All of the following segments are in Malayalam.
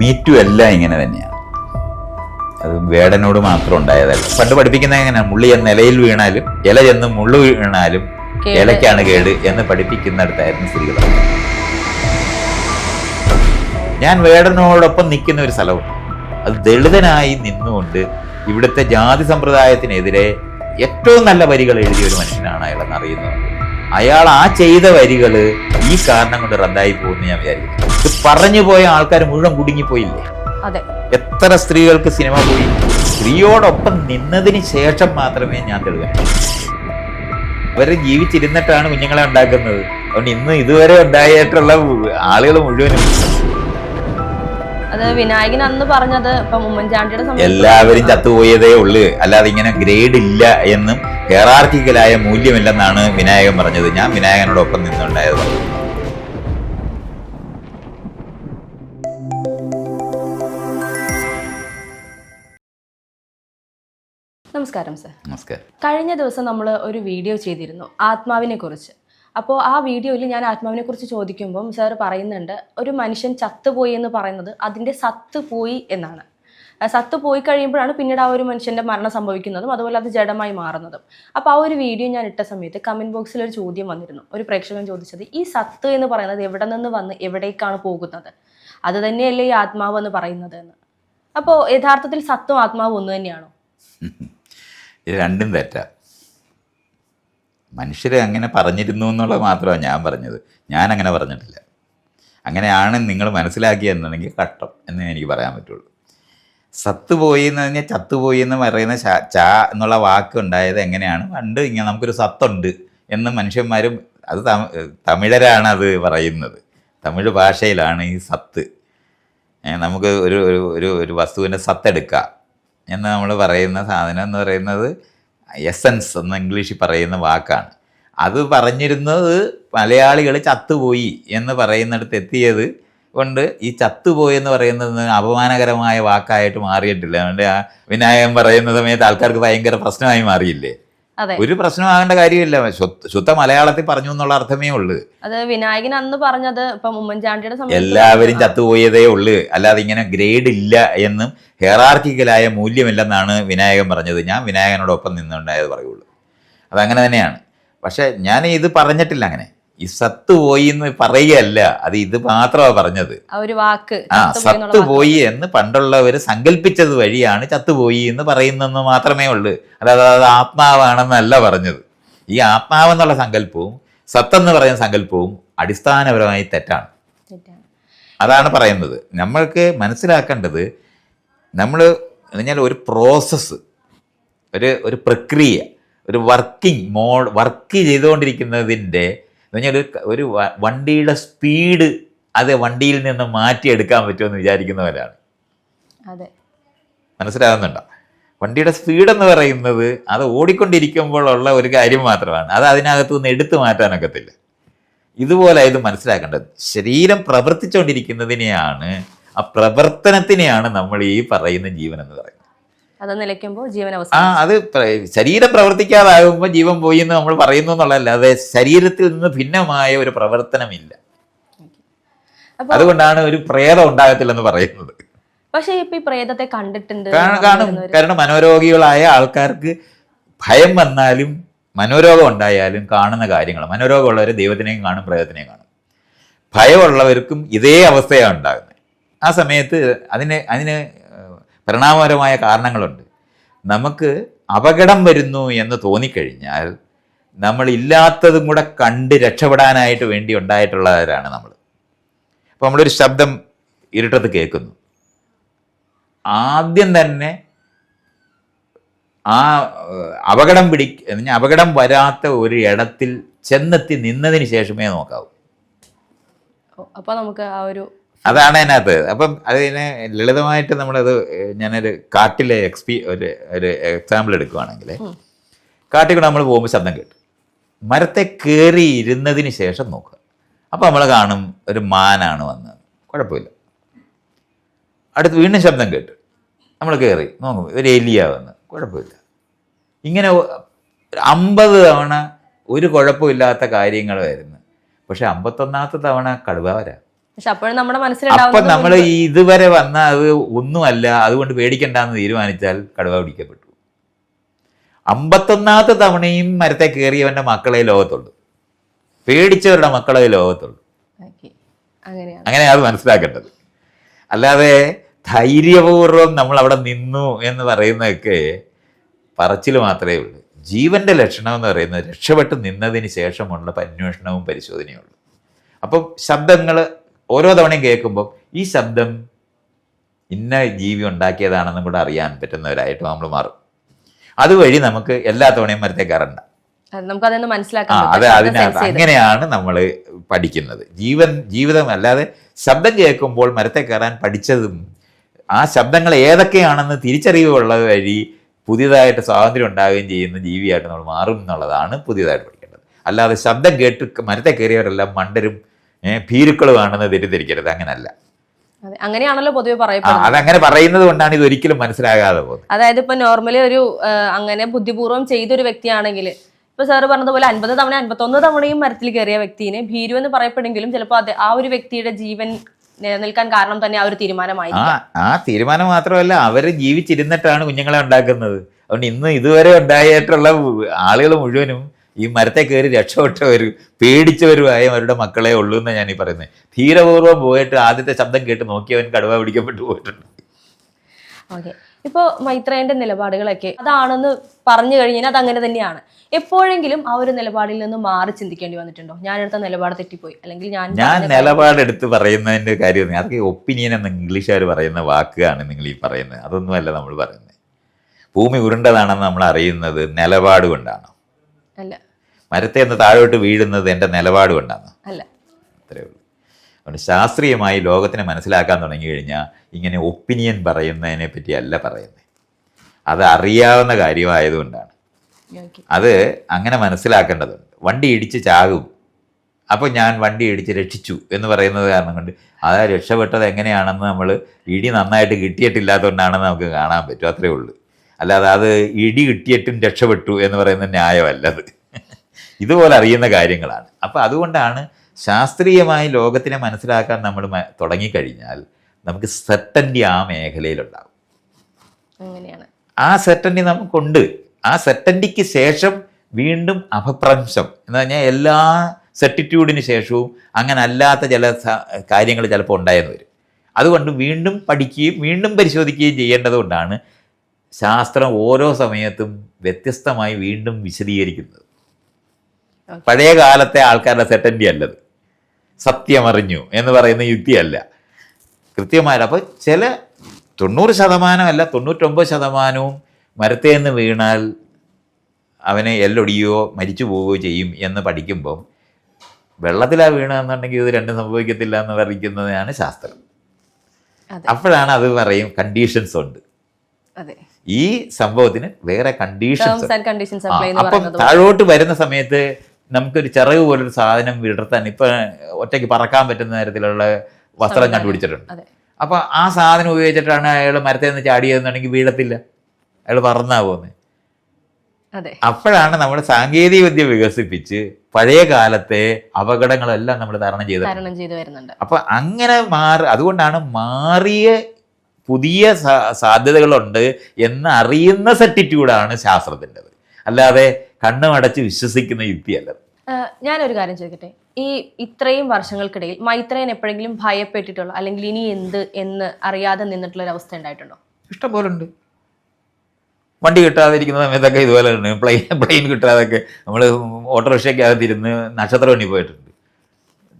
മീറ്റു എല്ലാം ഇങ്ങനെ തന്നെയാണ് അത് വേടനോട് മാത്രം ഉണ്ടായതല്ല. പണ്ട് പഠിപ്പിക്കുന്നത് എങ്ങനെയാണ് മുള്ളി എന്ന നിലയിൽ വീണാലും ഇല ചെന്ന് മുള്ളു വീണാലും. ഇലയ്ക്കാണ് കേട് എന്ന് പഠിപ്പിക്കുന്നിടത്തായിരുന്നു സ്ത്രീകൾ. ഞാൻ വേടനോടൊപ്പം നിൽക്കുന്ന ഒരു സ്ഥലമുണ്ട്. അത് ദളിതനായി നിന്നുകൊണ്ട് ഇവിടുത്തെ ജാതി സമ്പ്രദായത്തിനെതിരെ ഏറ്റവും നല്ല വരികൾ എഴുതിയ ഒരു മനുഷ്യനാണ് അയാളെന്ന് അറിയുന്നത് അയാൾ ആ ചെയ്ത വരികൾ ഈ കാരണം കൊണ്ട് റദ്ദായി പോകുമെന്ന് ഞാൻ വിചാരിക്കുന്നു. ഇത് പറഞ്ഞു പോയ ആൾക്കാർ മുഴുവൻ കുടുങ്ങിപ്പോയില്ലേ? അതെ. എത്ര സ്ത്രീകൾക്ക് സിനിമ പോയി? സ്ത്രീയോടൊപ്പം നിന്നതിന് ശേഷം മാത്രമേ ഞാൻ തെളിവ്. അവരെ ജീവിച്ചിരുന്നിട്ടാണ് കുഞ്ഞുങ്ങളെ ഉണ്ടാക്കുന്നത്. അതുകൊണ്ട് ഇന്ന് ഇതുവരെ ഉണ്ടായിട്ടുള്ള ആളുകൾ മുഴുവനും അത് വിനായകൻ അന്ന് പറഞ്ഞത് ഇപ്പം ഉമ്മൻചാണ്ടിയുടെ എല്ലാവരും ചത്തുപോയതേ ഉള്ളു. അല്ലാതെ ഇങ്ങനെ ഗ്രേഡ് ഇല്ല എന്നും ഹെറാർക്കിക്കലായ മൂല്യമില്ലെന്നാണ് വിനായകൻ പറഞ്ഞത്. ഞാൻ വിനായകനോടൊപ്പം നിന്നുണ്ടായത്. നമസ്കാരം സർ. നമസ്കാരം. കഴിഞ്ഞ ദിവസം നമ്മൾ ഒരു വീഡിയോ ചെയ്തിരുന്നു ആത്മാവിനെ കുറിച്ച് അപ്പോൾ ആ വീഡിയോയിൽ ഞാൻ ആത്മാവിനെ കുറിച്ച് ചോദിക്കുമ്പം സാർ പറയുന്നുണ്ട് ഒരു മനുഷ്യൻ ചത്തുപോയി എന്ന് പറയുന്നത് അതിന്റെ സത്ത് പോയി എന്നാണ്. സത്ത് പോയി കഴിയുമ്പോഴാണ് പിന്നീട് ആ ഒരു മനുഷ്യന്റെ മരണം സംഭവിക്കുന്നതും അതുപോലെ അത് ജഡമായി മാറുന്നതും. അപ്പോൾ ആ ഒരു വീഡിയോ ഞാൻ ഇട്ട സമയത്ത് കമന്റ് ബോക്സിൽ ഒരു ചോദ്യം വന്നിരുന്നു. ഒരു പ്രേക്ഷകൻ ചോദിച്ചത് ഈ സത്ത് എന്ന് പറയുന്നത് എവിടെ നിന്ന് വന്ന് എവിടേക്കാണ് പോകുന്നത്? അത് തന്നെയല്ലേ ഈ ആത്മാവ് എന്ന് പറയുന്നത് എന്ന്? അപ്പോൾ യഥാർത്ഥത്തിൽ സത്തും ആത്മാവ് ഒന്ന് തന്നെയാണോ? രണ്ടും തെറ്റാ. മനുഷ്യർ അങ്ങനെ പറഞ്ഞിരുന്നു എന്നുള്ളത് മാത്രമാണ് ഞാൻ പറഞ്ഞത്. ഞാൻ അങ്ങനെ പറഞ്ഞിട്ടില്ല. അങ്ങനെയാണ് നിങ്ങൾ മനസ്സിലാക്കിയെന്നുണ്ടെങ്കിൽ കട്ടം എന്ന് എനിക്ക് പറയാൻ പറ്റുള്ളൂ. സത്ത് പോയി എന്ന് പറഞ്ഞാൽ ചത്തുപോയി എന്ന് പറയുന്ന ചാ- എന്നുള്ള വാക്ക് ഉണ്ടായത് എങ്ങനെയാണ്? പണ്ട് ഇങ്ങനെ നമുക്കൊരു സത്തുണ്ട് എന്ന് മനുഷ്യന്മാരും അത് തമിഴരാണ് അത് പറയുന്നത്. തമിഴ് ഭാഷയിലാണ് ഈ സത്ത്. നമുക്ക് ഒരു ഒരു ഒരു വസ്തുവിന്റെ സത്തെടുക്കുക എന്ന് നമ്മൾ പറയുന്ന സാധനം എന്ന് പറയുന്നത് എസൻസ് എന്ന് ഇംഗ്ലീഷിൽ പറയുന്ന വാക്കാണ്. അത് പറഞ്ഞിരുന്നത് മലയാളികൾ ചത്തുപോയി എന്ന് പറയുന്നിടത്ത് എത്തിയത് കൊണ്ട് ഈ ചത്തുപോയി എന്ന് പറയുന്നത് അപമാനകരമായ വാക്കായിട്ട് മാറിയിട്ടില്ല. അതുകൊണ്ട് ആ വിനായകൻ പറയുന്ന സമയത്ത് ആൾക്കാർക്ക് ഭയങ്കര പ്രശ്നമായി മാറിയില്ലേ? ഒരു പ്രശ്നമാകേണ്ട കാര്യമില്ല. ശുദ്ധ- മലയാളത്തിൽ പറഞ്ഞു എന്നുള്ള അർത്ഥമേ ഉള്ളൂ. അത് വിനായകൻ അന്ന് പറഞ്ഞത് ഇപ്പം ഉമ്മൻചാണ്ടിയുടെ എല്ലാവരും ചത്തുപോയതേ ഉള്ളു. അല്ലാതെ ഇങ്ങനെ ഗ്രേഡ് ഇല്ല എന്നും ഹെറാർക്കിക്കലായ മൂല്യമില്ലെന്നാണ് വിനായകൻ പറഞ്ഞത്. ഞാൻ വിനായകനോടൊപ്പം നിന്നുണ്ടായത് പറയുള്ളൂ. അതങ്ങനെ തന്നെയാണ്. പക്ഷെ ഞാൻ ഇത് പറഞ്ഞിട്ടില്ല അങ്ങനെ. ഈ സത്ത് പോയി എന്ന് പറയുകയല്ല അത് ഇത് മാത്രമാണ് പറഞ്ഞത്. ആ ഒരു വാക്ക് ആ സത്ത് പോയി എന്ന് പണ്ടുള്ളവർ സങ്കല്പിച്ചത് വഴിയാണ് ചത്തുപോയി എന്ന് പറയുന്നെന്ന് മാത്രമേ ഉള്ളൂ. അതായത് അത് ആത്മാവാണെന്നല്ല പറഞ്ഞത്. ഈ ആത്മാവെന്നുള്ള സങ്കല്പവും സത്തെന്ന് പറയുന്ന സങ്കല്പവും അടിസ്ഥാനപരമായി തെറ്റാണ്. അതാണ് പറയുന്നത്. നമ്മൾക്ക് മനസ്സിലാക്കേണ്ടത് നമ്മൾ പറഞ്ഞാൽ ഒരു പ്രോസസ്സ് ഒരു ഒരു പ്രക്രിയ ഒരു വർക്കിംഗ് മോഡ് വർക്ക് ചെയ്തുകൊണ്ടിരിക്കുന്നതിന്റെ പറഞ്ഞാൽ ഒരു ഒരു വണ്ടിയുടെ സ്പീഡ് അത് വണ്ടിയിൽ നിന്ന് മാറ്റിയെടുക്കാൻ പറ്റുമെന്ന് വിചാരിക്കുന്നവരാണ്. അതെ. മനസ്സിലാകുന്നുണ്ടോ? വണ്ടിയുടെ സ്പീഡ് എന്ന് പറയുന്നത് അത് ഓടിക്കൊണ്ടിരിക്കുമ്പോഴുള്ള ഒരു കാര്യം മാത്രമാണ്. അത് അതിനകത്തു നിന്ന് എടുത്തു മാറ്റാനൊക്കത്തില്ല ഇതുപോലെ ഇത് മനസ്സിലാക്കേണ്ടത്. ശരീരം പ്രവർത്തിച്ചുകൊണ്ടിരിക്കുന്നതിനെയാണ് ആ പ്രവർത്തനത്തിനെയാണ് നമ്മൾ ഈ പറയുന്ന ജീവൻ എന്ന് പറയുന്നത്. അത് നിലയ്ക്കുമ്പോൾ ജീവൻ ആ അത് ശരീരം പ്രവർത്തിക്കാതാകുമ്പോൾ ജീവൻ പോയി എന്ന് നമ്മൾ പറയുന്നു എന്നുള്ളതല്ലാതെ ശരീരത്തിൽ നിന്ന് ഭിന്നമായ ഒരു പ്രവർത്തനമില്ല. അതുകൊണ്ടാണ് ഒരു പ്രേതം ഉണ്ടാകത്തില്ലെന്ന് പറയുന്നത്. പക്ഷേ ഇപ്പൊ ഈ പ്രേതത്തെ കണ്ടിട്ടുണ്ട് കാണും കാരണം മനോരോഗികളായ ആൾക്കാർക്ക് ഭയം വന്നാലും മനോരോഗം ഉണ്ടായാലും കാണുന്ന കാര്യങ്ങൾ മനോരോഗമുള്ളവർ ദൈവത്തിനെയും കാണും പ്രേതത്തിനെയും കാണും. ഭയമുള്ളവർക്കും ഇതേ അവസ്ഥയാണ് ഉണ്ടാകുന്നത്. ആ സമയത്ത് അതിന് അതിന് പരിണാമപരമായ കാരണങ്ങളുണ്ട്. നമുക്ക് അപകടം വരുന്നു എന്ന് തോന്നിക്കഴിഞ്ഞാൽ നമ്മൾ ഇല്ലാത്തതും കൂടെ കണ്ട് രക്ഷപ്പെടാനായിട്ട് വേണ്ടി ഉണ്ടായിട്ടുള്ളവരാണ് നമ്മൾ. അപ്പോൾ നമ്മളൊരു ശബ്ദം ഇരുട്ടത്ത് കേൾക്കുന്നു. ആദ്യം തന്നെ ആ അപകടം പിടി അപകടം വരാത്ത ഒരു ഇടത്തിൽ ചെന്നെത്തി നിന്നതിന് ശേഷമേ നോക്കാവൂ. അപ്പോൾ നമുക്ക് ആ ഒരു അതാണ് അതിനകത്ത്. അപ്പം അതിനെ ലളിതമായിട്ട് നമ്മളത് ഞാനൊരു കാട്ടിലെ എക്സ്പി ഒരു ഒരു എക്സാമ്പിൾ എടുക്കുവാണെങ്കിൽ. കാട്ടിൽ കൂടെ നമ്മൾ പോകുമ്പോൾ ശബ്ദം കേട്ടു. മരത്തെ കയറി ഇരുന്നതിന് ശേഷം നോക്കുക. അപ്പോൾ നമ്മൾ കാണും ഒരു മാനാണ് വന്നത്. കുഴപ്പമില്ല. അടുത്ത് വീണ്ടും ശബ്ദം കേട്ടു. നമ്മൾ കയറി നോക്കും ഒരു എലിയ വന്ന് കുഴപ്പമില്ല. ഇങ്ങനെ അമ്പത് തവണ ഒരു കുഴപ്പമില്ലാത്ത കാര്യങ്ങൾ വരുന്നു പക്ഷെ അമ്പത്തൊന്നാമത്തെ തവണ കടുവ വരാം. പക്ഷെ അപ്പോഴും നമ്മുടെ അപ്പൊ മനസ്സിലുണ്ടാവുന്നത് നമ്മൾ ഇതുവരെ വന്ന അത് ഒന്നുമല്ല അതുകൊണ്ട് പേടിക്കണ്ടെന്ന് തീരുമാനിച്ചാൽ കടുവ പിടിക്കപ്പെട്ടു. അമ്പത്തൊന്നാമത്തെ തവണയും മരത്തെ കയറിയവന്റെ മക്കളെ ലോകത്തുള്ളൂ. പേടിച്ചവരുടെ മക്കളെ ലോകത്തുള്ളൂ. അങ്ങനെയാണ്. അങ്ങനെ അത് മനസ്സിലാക്കേണ്ടത്. അല്ലാതെ ധൈര്യപൂർവം നമ്മൾ അവിടെ നിന്നു എന്ന് പറയുന്നതൊക്കെ പറച്ചിൽ മാത്രമേ ഉള്ളൂ. ജീവന്റെ ലക്ഷണം എന്ന് പറയുന്നത് രക്ഷപ്പെട്ട് നിന്നതിന് ശേഷമുള്ള അന്വേഷണവും പരിശോധനയും ഉള്ളൂ. അപ്പം ശബ്ദങ്ങൾ ഓരോ തവണയും കേൾക്കുമ്പോൾ ഈ ശബ്ദം ഇന്ന ജീവി ഉണ്ടാക്കിയതാണെന്നും കൂടെ അറിയാൻ പറ്റുന്നവരായിട്ട് നമ്മൾ മാറും. അതുവഴി നമുക്ക് എല്ലാ തവണയും മരത്തെ കയറണ്ട അത് അത് അതിനകത്ത് അങ്ങനെയാണ് നമ്മൾ പഠിക്കുന്നത്. ജീവൻ ജീവിതം അല്ലാതെ ശബ്ദം കേൾക്കുമ്പോൾ മരത്തെ കയറാൻ പഠിച്ചതും ആ ശബ്ദങ്ങൾ ഏതൊക്കെയാണെന്ന് തിരിച്ചറിവുള്ളത് വഴി പുതിയതായിട്ട് സ്വാതന്ത്ര്യം ഉണ്ടാവുകയും ചെയ്യുന്ന ജീവിയായിട്ട് നമ്മൾ മാറും എന്നുള്ളതാണ് പുതിയതായിട്ട് പഠിക്കേണ്ടത്. അല്ലാതെ ശബ്ദം കേട്ട് മരത്തെ കയറിയവരെല്ലാം മണ്ടരും ഏ, വേണമെന്ന് തെറ്റിദ്ധരിക്കരുത്. അങ്ങനല്ല. അങ്ങനെയാണല്ലോ പൊതുവെ ആ പറയപ്പെടുന്നത് അതങ്ങനെ പറയുന്നത് കൊണ്ടാണ് ഇത് ഒരിക്കലും മനസ്സിലാകാതെ പോകുന്നത്. അതായത് ഇപ്പൊ നോർമലി ഒരു അങ്ങനെ ബുദ്ധിപൂർവം ചെയ്തൊരു വ്യക്തിയാണെങ്കിൽ ഇപ്പൊ സാറ് പറഞ്ഞതുപോലെ അൻപത് തവണ അൻപത്തൊന്ന് തവണയും മരത്തിൽ കയറിയ വ്യക്തിനെ ഭീരു എന്ന് പറയപ്പെടുമെങ്കിലും ചിലപ്പോ അത് ആ ഒരു വ്യക്തിയുടെ ജീവൻ നിലനിൽക്കാൻ കാരണം തന്നെ ആ ഒരു തീരുമാനമായി ആ ആ തീരുമാനം മാത്രമല്ല അവർ ജീവിച്ചിരുന്നിട്ടാണ് കുഞ്ഞുങ്ങളെ ഉണ്ടാക്കുന്നത്. അതുകൊണ്ട് ഇന്ന് ഇതുവരെ ഉണ്ടായിട്ടുള്ള ആളുകൾ മുഴുവനും ഈ മരത്തെ കയറി രക്ഷപ്പെട്ടവരും പേടിച്ചവരുമായ അവരുടെ മക്കളെ ഉള്ളൂ എന്ന് ഞാൻ ഈ പറയുന്നത്. ധീരപൂർവം പോയിട്ട് ആദ്യത്തെ ശബ്ദം കേട്ട് നോക്കിയവൻ കടുവ പിടിക്കപ്പെട്ടു പോയിട്ടുണ്ട്. ഓക്കെ. ഇപ്പോൾ മൈത്രേന്റെ നിലപാടുകളൊക്കെ അതാണെന്ന് പറഞ്ഞു കഴിഞ്ഞാൽ അത് അങ്ങനെ തന്നെയാണ്. എപ്പോഴെങ്കിലും ആ ഒരു നിലപാടിൽ നിന്ന് മാറി ചിന്തിക്കേണ്ടി വന്നിട്ടുണ്ടോ? ഞാൻ എടുത്ത നിലപാട് തെറ്റിപ്പോയി. അല്ലെങ്കിൽ ഞാൻ ഞാൻ നിലപാടെടുത്ത് പറയുന്നതിന്റെ കാര്യം അതൊക്കെ ഒപ്പീനിയൻ എന്ന് ഇംഗ്ലീഷുകാർ പറയുന്ന വാക്കാണ് നിങ്ങൾ ഈ പറയുന്നത്. അതൊന്നുമല്ല നമ്മൾ പറയുന്നത്. ഭൂമി ഉരുണ്ടതാണെന്ന് നമ്മൾ അറിയുന്നത് നിലപാട് കൊണ്ടാണ്. അല്ല. മരത്തെ നിന്ന് താഴോട്ട് വീഴുന്നത് എന്റെ നിലപാട് കൊണ്ടാണ്. അല്ല. അത്രേ ഉള്ളൂ. അതുകൊണ്ട് ശാസ്ത്രീയമായി ലോകത്തിനെ മനസ്സിലാക്കാൻ തുടങ്ങി കഴിഞ്ഞാൽ ഇങ്ങനെ ഒപ്പീനിയൻ പറയുന്നതിനെ പറ്റിയല്ല പറയുന്നത് അത് അറിയാവുന്ന കാര്യമായതുകൊണ്ടാണ്. അത് അങ്ങനെ മനസ്സിലാക്കേണ്ടതുണ്ട്. വണ്ടി ഇടിച്ച് ചാകും. അപ്പോൾ ഞാൻ വണ്ടി ഇടിച്ച് രക്ഷിച്ചു എന്ന് പറയുന്നത് കാരണം കൊണ്ട് അത് രക്ഷപ്പെട്ടത് എങ്ങനെയാണെന്ന് നമ്മൾ ഇടി നന്നായിട്ട് കിട്ടിയിട്ടില്ലാത്തതുകൊണ്ടാണെന്ന് നമുക്ക് കാണാൻ പറ്റും. അത്രേ ഉള്ളൂ. അല്ലാതെ അത് ഇടി കിട്ടിയിട്ടും രക്ഷപ്പെട്ടു എന്ന് പറയുന്ന ന്യായമല്ലത് ഇതുപോലെ അറിയുന്ന കാര്യങ്ങളാണ്. അപ്പോൾ അതുകൊണ്ടാണ് ശാസ്ത്രീയമായി ലോകത്തിനെ മനസ്സിലാക്കാൻ നമ്മൾ തുടങ്ങിക്കഴിഞ്ഞാൽ നമുക്ക് സെർട്ടന്റി ആ മേഖലയിലുണ്ടാകും അങ്ങനെയാണ്. ആ സെർട്ടന്റി നമുക്കുണ്ട്. ആ സെർട്ടന്റിക്ക് ശേഷം വീണ്ടും അപഭ്രംശം. എന്ന് പറഞ്ഞാൽ എല്ലാ സെർട്ടിറ്റ്യൂഡിന് ശേഷവും അങ്ങനെ അല്ലാത്ത ചില കാര്യങ്ങൾ ചിലപ്പോൾ ഉണ്ടായെന്ന് വരും. അതുകൊണ്ട് വീണ്ടും പഠിക്കുകയും വീണ്ടും പരിശോധിക്കുകയും ചെയ്യേണ്ടതുകൊണ്ടാണ് ശാസ്ത്രം ഓരോ സമയത്തും വ്യത്യസ്തമായി വീണ്ടും വിശദീകരിക്കുന്നത്. പഴയ കാലത്തെ ആൾക്കാരുടെ സെറ്റൻഡി അല്ലത്. സത്യമറിഞ്ഞു എന്ന് പറയുന്ന യുക്തിയല്ല. കൃത്യമായിട്ട് അപ്പോൾ ചില തൊണ്ണൂറ് ശതമാനമല്ല തൊണ്ണൂറ്റൊമ്പത് ശതമാനവും മരത്തിൽ നിന്ന് വീണാൽ അവനെ എല്ലൊടിയോ മരിച്ചു പോവുകയോ ചെയ്യും എന്ന് പഠിക്കുമ്പം വെള്ളത്തിലാണ് വീണതെന്നുണ്ടെങ്കിൽ ഇത് രണ്ടും സംഭവിക്കത്തില്ല എന്ന് പറയുന്നതാണ് ശാസ്ത്രം. അപ്പോഴാണ് അത് പറയും കണ്ടീഷൻസ് ഉണ്ട്. ഈ സംഭവത്തിന് വേറെ കണ്ടീഷൻസ് അപ്പം താഴോട്ട് വരുന്ന സമയത്ത് നമുക്കൊരു ചിറക് പോലൊരു സാധനം വിടർത്താൻ ഇപ്പൊ ഒറ്റയ്ക്ക് പറക്കാൻ പറ്റുന്ന തരത്തിലുള്ള വസ്ത്രം കണ്ടുപിടിച്ചിട്ടുണ്ട്. അതെ. അപ്പൊ ആ സാധനം ഉപയോഗിച്ചിട്ടാണ് അയാൾ മരത്തിൽ നിന്ന് ചാടിയതെന്നുണ്ടെങ്കിൽ വീഴത്തില്ല. അയാൾ പറന്നാ പോകുന്നത് അപ്പോഴാണ് നമ്മൾ സാങ്കേതിക വിദ്യ വികസിപ്പിച്ച് പഴയ കാലത്തെ അപകടങ്ങളെല്ലാം നമ്മൾ തരണം ചെയ്ത് തരണം ചെയ്തു വരുന്നുണ്ട്. അപ്പൊ അങ്ങനെ മാറി അതുകൊണ്ടാണ് മാറിയ പുതിയ സാധ്യതകളുണ്ട് എന്ന് അറിയുന്ന സെറ്റിറ്റ്യൂഡാണ് ശാസ്ത്രത്തിന്റെത്. അല്ലാതെ കണ്ണുമടച്ച് വിശ്വസിക്കുന്ന യുക്തിയല്ല. ഞാനൊരു കാര്യം ചോദിക്കട്ടെ? ഈ ഇത്രയും വർഷങ്ങൾക്കിടയിൽ മൈത്രയൻ എപ്പോഴെങ്കിലും ഭയപ്പെട്ടിട്ടുള്ള അല്ലെങ്കിൽ ഇനി എന്ത് എന്ന് അറിയാതെ നിന്നിട്ടുള്ള ഒരു അവസ്ഥ ഉണ്ടായിട്ടുണ്ടോ? ഇഷ്ടംപോലെ ഉണ്ട് വണ്ടി കിട്ടാതിരിക്കുന്ന സമയത്തൊക്കെ ഇതുപോലെ ഉണ്ട് പ്ലെയിൻ പ്ലെയിൻ കിട്ടാതൊക്കെ നമ്മൾ ഓട്ടോറിക്ഷയ്ക്കകത്തിരുന്ന് നക്ഷത്ര വണ്ടി പോയിട്ടുണ്ട്.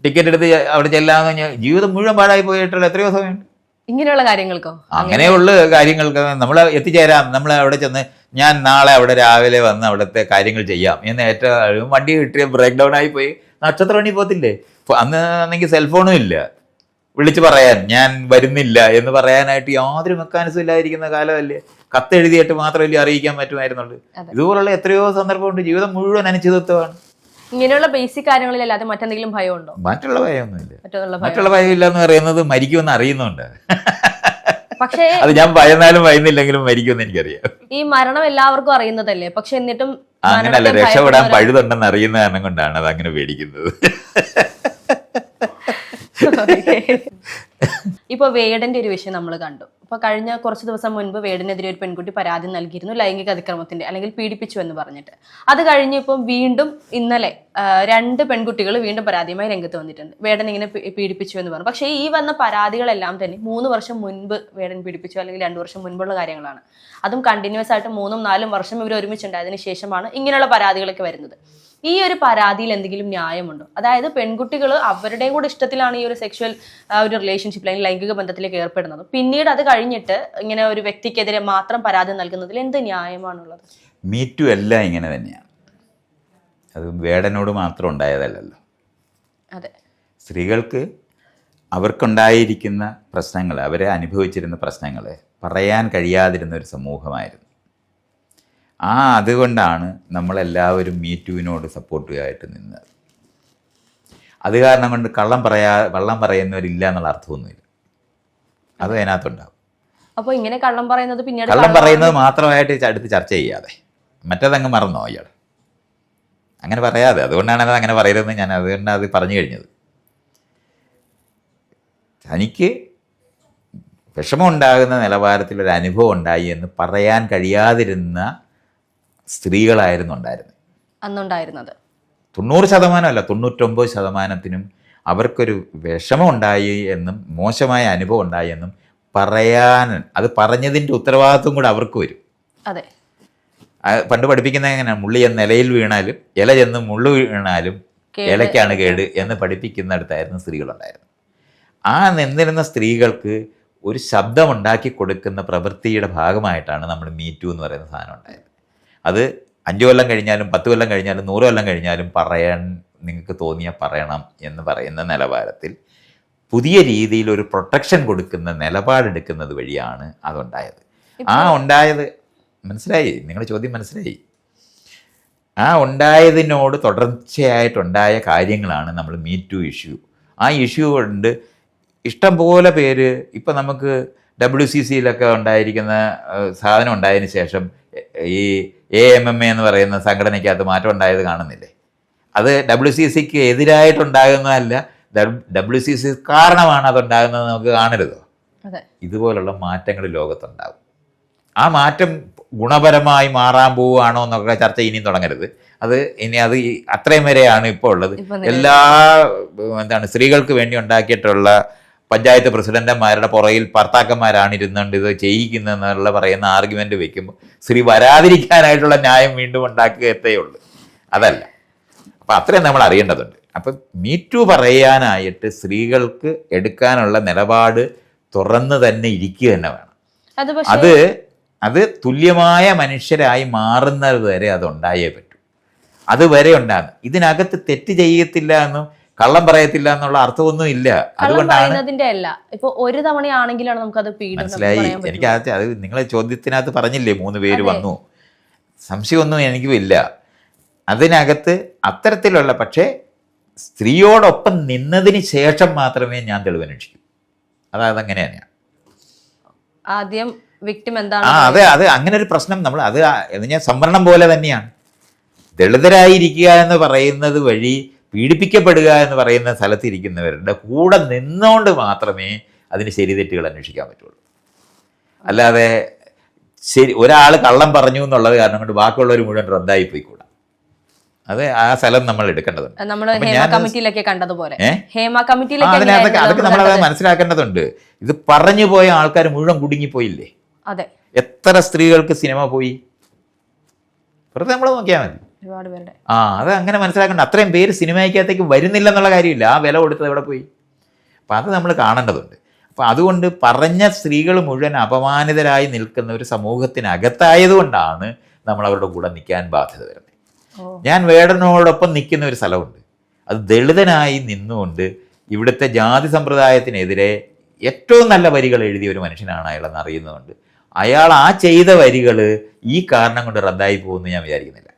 ടിക്കറ്റ് എടുത്ത് അവിടെ ചെല്ലാന്ന് കഴിഞ്ഞാൽ ജീവിതം മുഴുവൻ പാഴായി പോയിട്ടുള്ള എത്രയോ സമയമുണ്ട്. ഇങ്ങനെയുള്ള കാര്യങ്ങൾക്കോ? അങ്ങനെയുള്ള കാര്യങ്ങൾക്ക് നമ്മൾ എത്തിച്ചേരാം. നമ്മൾ അവിടെ ചെന്ന് ഞാൻ നാളെ അവിടെ രാവിലെ വന്ന് അവിടുത്തെ കാര്യങ്ങൾ ചെയ്യാം. എന്ന് ഏറ്റവും വണ്ടി കിട്ടിയ ബ്രേക്ക് ഡൗൺ ആയി പോയി. നക്ഷത്ര വണ്ടി പോകത്തില്ലേ അന്ന് ആണെങ്കിൽ സെൽഫോണും ഇല്ല. വിളിച്ച് പറയാൻ ഞാൻ വരുന്നില്ല എന്ന് പറയാനായിട്ട് യാതൊരു മെക്കാനിസം ഇല്ലാതിരിക്കുന്ന കാലമല്ലേ? കത്തെഴുതിയിട്ട് മാത്രമല്ലേ അറിയിക്കാൻ പറ്റുമായിരുന്നുള്ളൂ. ഇതുപോലുള്ള എത്രയോ സന്ദർഭമുണ്ട്. ജീവിതം മുഴുവൻ അനിശ്ചിതത്വമാണ്. ഇങ്ങനെയുള്ള ബേസിക് കാര്യങ്ങളിലല്ലാതെ മറ്റെന്തെങ്കിലും ഭയമുണ്ടോ? മറ്റുള്ള ഭയമൊന്നുമില്ല. മറ്റുള്ള ഭയം മറ്റുള്ള ഭയമില്ല എന്ന് പറയുന്നത് മരിക്കുമെന്ന് അറിയുന്നുണ്ട്. പക്ഷേ അത് ഞാൻ ഭയന്നാലും ഭയന്നില്ലെങ്കിലും മരിക്കുമെന്ന് എനിക്കറിയാം. ഈ മരണം എല്ലാവർക്കും അറിയുന്നതല്ലേ? പക്ഷെ എന്നിട്ടും അങ്ങനല്ല രക്ഷപ്പെടാൻ പഴുതുണ്ടെന്ന് അറിയുന്ന കാരണം കൊണ്ടാണ് അത് അങ്ങനെ പേടിക്കുന്നത് ഇപ്പൊ വേടന്റെ ഒരു വിഷയം നമ്മൾ കണ്ടു. ഇപ്പൊ കഴിഞ്ഞ കുറച്ച് ദിവസം മുൻപ് വേടനെതിരെ ഒരു പെൺകുട്ടി പരാതി നൽകിയിരുന്നു ലൈംഗിക അതിക്രമത്തിന്റെ അല്ലെങ്കിൽ പീഡിപ്പിച്ചു എന്ന് പറഞ്ഞിട്ട്. അത് കഴിഞ്ഞ് ഇപ്പം വീണ്ടും ഇന്നലെ രണ്ട് പെൺകുട്ടികൾ വീണ്ടും പരാതിയുമായി രംഗത്ത് വന്നിട്ടുണ്ട്. വേടൻ ഇങ്ങനെ പീഡിപ്പിച്ചു എന്ന് പറഞ്ഞു. പക്ഷേ ഈ വന്ന പരാതികളെല്ലാം തന്നെ മൂന്ന് വർഷം മുൻപ് വേടൻ പീഡിപ്പിച്ചു അല്ലെങ്കിൽ രണ്ട് വർഷം മുൻപുള്ള കാര്യങ്ങളാണ്. അതും കണ്ടിന്യൂസ് ആയിട്ട് മൂന്നും നാലും വർഷം ഇവർ ഒരുമിച്ചുണ്ടായതിനു ശേഷമാണ് ഇങ്ങനെയുള്ള പരാതികളൊക്കെ വരുന്നത്. ഈ ഒരു പരാതിയിൽ എന്തെങ്കിലും ന്യായമുണ്ടോ? അതായത് പെൺകുട്ടികൾ അവരുടെയും കൂടെ ഇഷ്ടത്തിലാണ് ഈ ഒരു സെക്ഷൽ ഒരു റിലേഷൻഷിപ്പിൽ അല്ലെങ്കിൽ ലൈംഗിക ബന്ധത്തിലേക്ക് ഏർപ്പെടുന്നത്. പിന്നീട് അത് കഴിഞ്ഞിട്ട് ഇങ്ങനെ ഒരു വ്യക്തിക്കെതിരെ മാത്രം പരാതി നൽകുന്നതിൽ എന്ത് ന്യായമാണുള്ളത്? മീറ്റു എല്ലാം ഇങ്ങനെ തന്നെയാണ് അത് വേടനോട് മാത്രം ഉണ്ടായതല്ലല്ലോ. അതെ. സ്ത്രീകൾക്ക് അവർക്കുണ്ടായിരിക്കുന്ന പ്രശ്നങ്ങൾ അവരെ അനുഭവിച്ചിരുന്ന പ്രശ്നങ്ങൾ പറയാൻ കഴിയാതിരുന്ന ഒരു സമൂഹമായിരുന്നു. ആ അതുകൊണ്ടാണ് നമ്മളെല്ലാവരും മീറ്റുവിനോട് സപ്പോർട്ടീവായിട്ട് നിന്നത്. അത് കാരണം കൊണ്ട് കള്ളം പറയാ കള്ളം പറയുന്നവരില്ല എന്നുള്ള അർത്ഥമൊന്നുമില്ല. അത് അതിനകത്തുണ്ടാവും. അപ്പോൾ ഇങ്ങനെ കള്ളം പറയുന്നത് പിന്നീട് കള്ളം പറയുന്നത് മാത്രമായിട്ട് അടുത്ത് ചർച്ച ചെയ്യാതെ. മറ്റേതങ്ങ് മറന്നോ അയാൾ അങ്ങനെ പറയാതെ. അതുകൊണ്ടാണ് അത് അങ്ങനെ പറയരുതെന്ന് ഞാൻ അതുകൊണ്ട് അത് പറഞ്ഞു കഴിഞ്ഞത്. തനിക്ക് വിഷമമുണ്ടാകുന്ന നിലവാരത്തിലൊരു അനുഭവം ഉണ്ടായി എന്ന് പറയാൻ കഴിയാതിരുന്ന സ്ത്രീകളായിരുന്നു ഉണ്ടായിരുന്നത് അന്നുണ്ടായിരുന്നത്. തൊണ്ണൂറ് ശതമാനമല്ല തൊണ്ണൂറ്റൊമ്പത് ശതമാനത്തിനും അവർക്കൊരു വിഷമമുണ്ടായി എന്നും മോശമായ അനുഭവം ഉണ്ടായി എന്നും പറയാൻ അത് പറഞ്ഞതിന്റെ ഉത്തരവാദിത്വം കൂടെ അവർക്ക് വരും. അതെ. പണ്ട് പഠിപ്പിക്കുന്ന എങ്ങനെയാണ് മുള്ളി എന്ന നിലയിൽ വീണാലും ഇല ചെന്ന് മുള്ളു വീണാലും ഇലയ്ക്കാണ് കേട് എന്ന് പഠിപ്പിക്കുന്നിടത്തായിരുന്നു സ്ത്രീകളുണ്ടായിരുന്നത് ആ നിന്നിരുന്ന സ്ത്രീകൾക്ക് ഒരു ശബ്ദമുണ്ടാക്കി കൊടുക്കുന്ന പ്രവൃത്തിയുടെ ഭാഗമായിട്ടാണ് നമ്മൾ മീറ്റു എന്ന് പറയുന്ന സാധനം ഉണ്ടായത് അത് അഞ്ചു കൊല്ലം കഴിഞ്ഞാലും പത്ത് കൊല്ലം കഴിഞ്ഞാലും നൂറ് കൊല്ലം കഴിഞ്ഞാലും പറയാൻ നിങ്ങൾക്ക് തോന്നിയാൽ പറയണം എന്ന് പറയുന്ന നിലവാരത്തിൽ പുതിയ രീതിയിൽ ഒരു പ്രൊട്ടക്ഷൻ കൊടുക്കുന്ന നിലപാടെടുക്കുന്നത് വഴിയാണ് അതുണ്ടായത്. ആ ഉണ്ടായത് മനസ്സിലായി? നിങ്ങളുടെ ചോദ്യം മനസ്സിലായി? ആ ഉണ്ടായതിനോട് തുടർച്ചയായിട്ടുണ്ടായ കാര്യങ്ങളാണ് നമ്മൾ മീ ടു ഇഷ്യൂ ആ ഇഷ്യൂ കൊണ്ട് ഇഷ്ടംപോലെ പേര് ഇപ്പം നമുക്ക് ഡബ്ല്യു സി സിയിലൊക്കെ ഉണ്ടായിരിക്കുന്ന സാധനം ഉണ്ടായതിന് ശേഷം ഈ എ എം എം എ എന്ന് പറയുന്ന സംഘടനയ്ക്കകത്ത് മാറ്റം ഉണ്ടായത് കാണുന്നില്ലേ? അത് ഡബ്ല്യു സി സിക്ക് എതിരായിട്ടുണ്ടാകുന്നതല്ല ഡബ്ല്യു സി സി കാരണമാണ് അതുണ്ടാകുന്നത് നമുക്ക് കാണരുതോ? ഇതുപോലുള്ള മാറ്റങ്ങൾ ലോകത്തുണ്ടാകും. ആ മാറ്റം ഗുണപരമായി മാറാൻ പോവുകയാണോ എന്നൊക്കെ ചർച്ച ഇനിയും തുടങ്ങരുത്. അത് ഇനി അത് അത്രയും വരെയാണ് ഇപ്പോൾ ഉള്ളത്. എല്ലാ എന്താണ് സ്ത്രീകൾക്ക് വേണ്ടി ഉണ്ടാക്കിയിട്ടുള്ള പഞ്ചായത്ത് പ്രസിഡന്റുമാരുടെ പുറകിൽ ഭർത്താക്കന്മാരാണ് ഇരുന്നുകൊണ്ട് ഇത് ചെയ്യിക്കുന്നതെന്നുള്ള പറയുന്ന ആർഗ്യുമെന്റ് വെക്കുമ്പോൾ സ്ത്രീ വരാതിരിക്കാനായിട്ടുള്ള ന്യായം വീണ്ടും ഉണ്ടാക്കുകയത്തേ ഉള്ളൂ. അതല്ല. അപ്പം അത്രയും നമ്മൾ അറിയേണ്ടതുണ്ട്. അപ്പം മീറ്റു പറയാനായിട്ട് സ്ത്രീകൾക്ക് എടുക്കാനുള്ള നിലപാട് തുറന്നു തന്നെ ഇരിക്കുക തന്നെ വേണം. അത് അത് തുല്യമായ മനുഷ്യരായി മാറുന്നത് വരെ അത് ഉണ്ടായേ പറ്റൂ. അതുവരെ ഉണ്ടാകും ഇതിനകത്ത് തെറ്റ് ചെയ്യത്തില്ല എന്നും കള്ളം പറയത്തില്ല എന്നുള്ള അർത്ഥമൊന്നും ഇല്ല. അതുകൊണ്ടാണ് പറയുന്നതിന്റെ അല്ല. ഇപ്പൊ ഒരു തവണയാണെങ്കിലാണ് നമുക്കത് മനസ്സിലായി. എനിക്ക്. അത് നിങ്ങളെ ചോദ്യത്തിനകത്ത് പറഞ്ഞില്ലേ മൂന്ന് പേര്. വന്നു. സംശയമൊന്നും എനിക്കും ഇല്ല. അതിനകത്ത് അത്തരത്തിലുള്ള പക്ഷേ സ്ത്രീയോടൊപ്പം നിന്നതിന് ശേഷം മാത്രമേ ഞാൻ തെളിവന്വേഷിക്കൂ. അതായത് അങ്ങനെ തന്നെയാണ് ആദ്യം വിക്ടിം എന്താണ് ആ അതെ അത് അങ്ങനെ ഒരു പ്രശ്നം നമ്മൾ അത് ഞാൻ സംവരണം പോലെ തന്നെയാണ്. ദളിതരായിരിക്കുക എന്ന് പറയുന്നത് വഴി പീഡിപ്പിക്കപ്പെടുക എന്ന് പറയുന്ന സ്ഥലത്തിരിക്കുന്നവരുടെ കൂടെ നിന്നുകൊണ്ട് മാത്രമേ അതിന് ശരി തെറ്റുകൾ അന്വേഷിക്കാൻ പറ്റുള്ളൂ. അല്ലാതെ ശരി ഒരാൾ കള്ളം പറഞ്ഞു എന്നുള്ളത് കാരണം കൊണ്ട് ബാക്കിയുള്ളവർ മുഴുവൻ റദ്ദായി പോയിക്കൂടാ. അത് ആ സ്ഥലം നമ്മൾ എടുക്കേണ്ടതുണ്ട്. ഹേമ കമ്മിറ്റിയിലൊക്കെ കണ്ടതുപോലെ. ഹേമ ആ, കമ്മിറ്റിയിലൊക്കെ അതിനകത്തൊക്കെ അതൊക്കെ നമ്മൾ അത് മനസ്സിലാക്കേണ്ടതുണ്ട്. ഇത് പറഞ്ഞു പോയ ആൾക്കാർ മുഴുവൻ കുടുങ്ങിപ്പോയില്ലേ? അതെ. എത്ര സ്ത്രീകൾക്ക് സിനിമ പോയി? വെറുതെ നമ്മൾ നോക്കിയാൽ മതി. ഒരുപാട് പേരുടെ. ആ അത് അങ്ങനെ മനസ്സിലാക്കണ്ട. അത്രയും പേര് സിനിമയ്ക്കകത്തേക്ക് വരുന്നില്ല എന്നുള്ള കാര്യമില്ല. ആ വില കൊടുത്തത് എവിടെ പോയി? അപ്പം അത് നമ്മൾ കാണേണ്ടതുണ്ട്. അപ്പം അതുകൊണ്ട് പറഞ്ഞ സ്ത്രീകൾ മുഴുവൻ അപമാനിതരായി നിൽക്കുന്ന ഒരു സമൂഹത്തിനകത്തായതുകൊണ്ടാണ് നമ്മൾ അവരുടെ കൂടെ നിൽക്കാൻ ബാധ്യത വരുന്നത്. ഞാൻ വേടനോടൊപ്പം നിൽക്കുന്ന ഒരു സ്ഥലമുണ്ട്. അത് ദളിതനായി നിന്നുകൊണ്ട് ഇവിടുത്തെ ജാതി സമ്പ്രദായത്തിനെതിരെ ഏറ്റവും നല്ല വരികൾ എഴുതിയ ഒരു മനുഷ്യനാണ് അയാളെന്ന് അറിയുന്നതുകൊണ്ട്. അയാൾ ആ ചെയ്ത വരികൾ ഈ കാരണം കൊണ്ട് റദ്ദായി പോകുമെന്ന് ഞാൻ വിചാരിക്കുന്നില്ല.